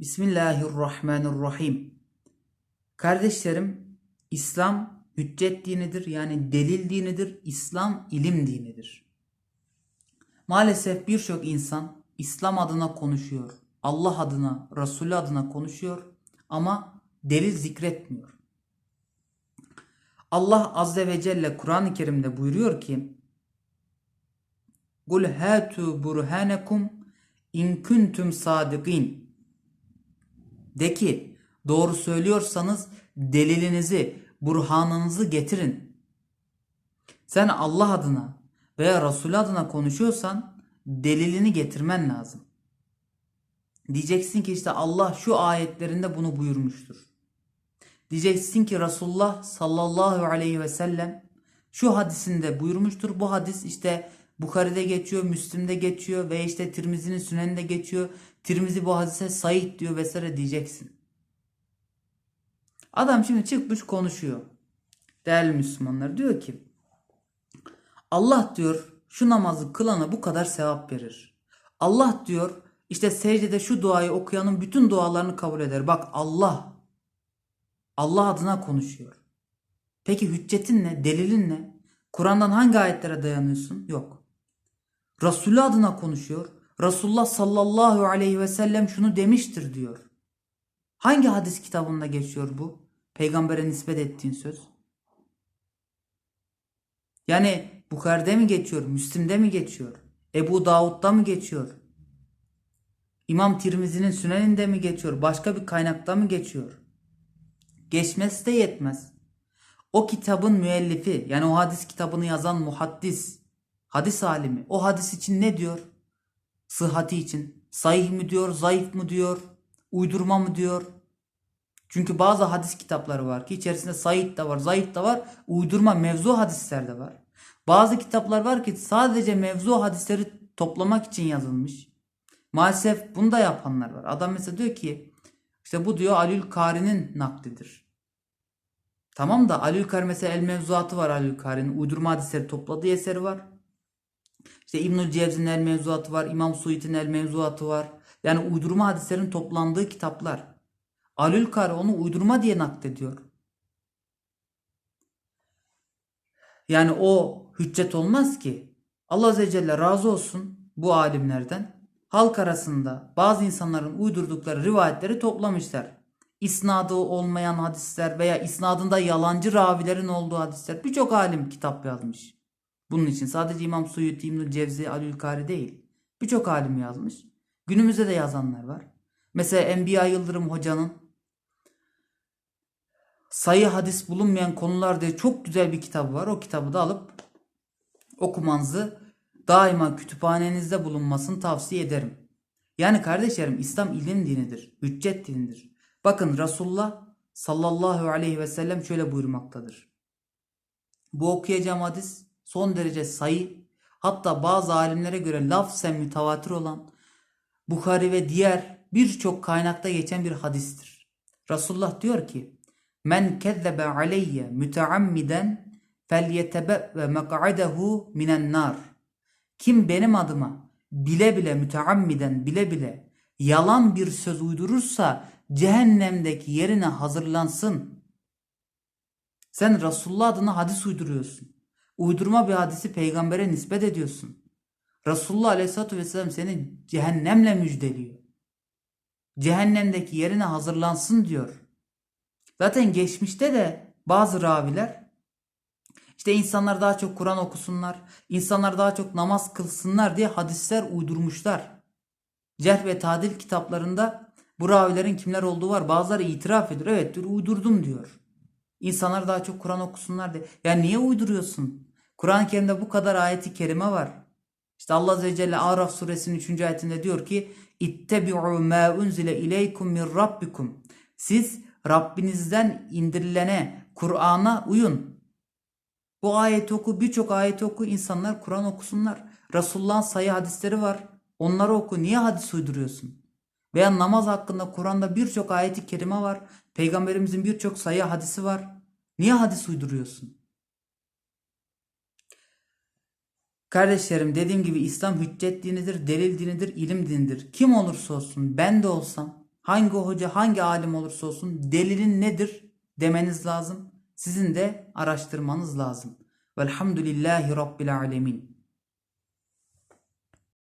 Bismillahirrahmanirrahim. Kardeşlerim, İslam hüccet dinidir. Yani delil dinidir. İslam ilim dinidir. Maalesef birçok insan İslam adına konuşuyor. Allah adına, Resulü adına konuşuyor ama delil zikretmiyor. Allah Azze ve Celle Kur'an-ı Kerim'de buyuruyor ki Kul hatu burhanekum in kuntum sadikin. De ki doğru söylüyorsanız delilinizi, burhanınızı getirin. Sen Allah adına veya Resul adına konuşuyorsan delilini getirmen lazım. Diyeceksin ki işte Allah şu ayetlerinde bunu buyurmuştur. Diyeceksin ki Resulullah sallallahu aleyhi ve sellem şu hadisinde buyurmuştur. Bu hadis işte Bukhari'de geçiyor, Müslim'de geçiyor ve işte Tirmizi'nin Sünen'inde geçiyor. Tirmizi bu hadise sahih diyor vesaire diyeceksin. Adam şimdi çıkmış konuşuyor. Değerli Müslümanlar diyor ki Allah diyor şu namazı kılana bu kadar sevap verir. Allah diyor işte secdede şu duayı okuyanın bütün dualarını kabul eder. Bak Allah Allah adına konuşuyor. Peki hüccetin ne? Delilin ne? Kur'an'dan hangi ayetlere dayanıyorsun? Yok. Resulü adına konuşuyor. Resulullah sallallahu aleyhi ve sellem şunu demiştir diyor. Hangi hadis kitabında geçiyor bu? Peygambere nispet ettiğin söz. Yani Bukhari'de mi geçiyor? Müslim'de mi geçiyor? Ebu Davud'da mı geçiyor? İmam Tirmizi'nin Sünen'inde mi geçiyor? Başka bir kaynakta mı geçiyor? Geçmesi de yetmez. O kitabın müellifi yani o hadis kitabını yazan muhaddis, hadis alimi o hadis için ne diyor? Sıhhati için. Sahih mi diyor, zayıf mı diyor, uydurma mı diyor? Çünkü bazı hadis kitapları var ki içerisinde sahih de var, zayıf da var, uydurma mevzu hadisler de var. Bazı kitaplar var ki sadece mevzu hadisleri toplamak için yazılmış. Maalesef bunu da yapanlar var. Adam mesela diyor ki işte bu diyor Alül Kari'nin naklidir. Tamam da Alül Kari mesela el mevzuatı var Alül Kari'nin. Uydurma hadisleri topladığı eseri var. İşte İbnül Cevzi'nin el mevzuatı var. İmam Suyit'in el mevzuatı var. Yani uydurma hadislerin toplandığı kitaplar. Alül Kari onu uydurma diye naklediyor. Yani o hüccet olmaz ki. Allah Azze ve Celle razı olsun bu alimlerden. Halk arasında bazı insanların uydurdukları rivayetleri toplamışlar. İsnadı olmayan hadisler veya isnadında yalancı ravilerin olduğu hadisler. Birçok alim kitap yazmış. Bunun için sadece İmam Suyuti, İbnül Cevzi, Alülkari değil. Birçok alim yazmış. Günümüzde de yazanlar var. Mesela Enbiya Yıldırım Hoca'nın sayı hadis bulunmayan konular diye çok güzel bir kitabı var. O kitabı da alıp okumanızı daima kütüphanenizde bulunmasını tavsiye ederim. Yani kardeşlerim İslam ilim dinidir. Hüccet dinidir. Bakın Resulullah sallallahu aleyhi ve sellem şöyle buyurmaktadır. Bu okuyacağım hadis son derece sayı hatta bazı alimlere göre lafzen mütevatir olan Bukhari ve diğer birçok kaynakta geçen bir hadistir. Resulullah diyor ki Men kezzebe aleyye müteammiden felyetebe ve mek'adehu minen nar. Kim benim adıma bile bile müteammiden bile bile yalan bir söz uydurursa cehennemdeki yerine hazırlansın. Sen Resulullah adına hadis uyduruyorsun. Uydurma bir hadisi peygambere nispet ediyorsun. Resulullah aleyhissalatü vesselam seni cehennemle müjdeliyor. Cehennemdeki yerine hazırlansın diyor. Zaten geçmişte de bazı raviler işte insanlar daha çok Kur'an okusunlar, insanlar daha çok namaz kılsınlar diye hadisler uydurmuşlar. Cerh ve tadil kitaplarında bu ravilerin kimler olduğu var. Bazıları itiraf ediyor. Evet diyor uydurdum diyor. İnsanlar daha çok Kur'an okusunlar diye. Ya niye uyduruyorsun? Kur'an-ı Kerim'de bu kadar ayeti kerime var. İşte Allah Azze ve Celle Araf suresinin 3. ayetinde diyor ki İttebi'u ma unzile ileykum min rabbikum. Siz Rabbinizden indirilene, Kur'an'a uyun. Bu ayeti oku, birçok ayeti oku, insanlar Kur'an okusunlar. Resulullah'ın sayı hadisleri var. Onları oku. Niye hadis uyduruyorsun? Veya namaz hakkında Kur'an'da birçok ayeti kerime var. Peygamberimizin birçok sayı hadisi var. Niye hadis uyduruyorsun? Kardeşlerim dediğim gibi İslam hüccet dinidir, delil dinidir, ilim dinidir. Kim olursa olsun ben de olsam hangi hoca, hangi alim olursa olsun delilin nedir demeniz lazım. Sizin de araştırmanız lazım. Velhamdülillahi Rabbil alemin.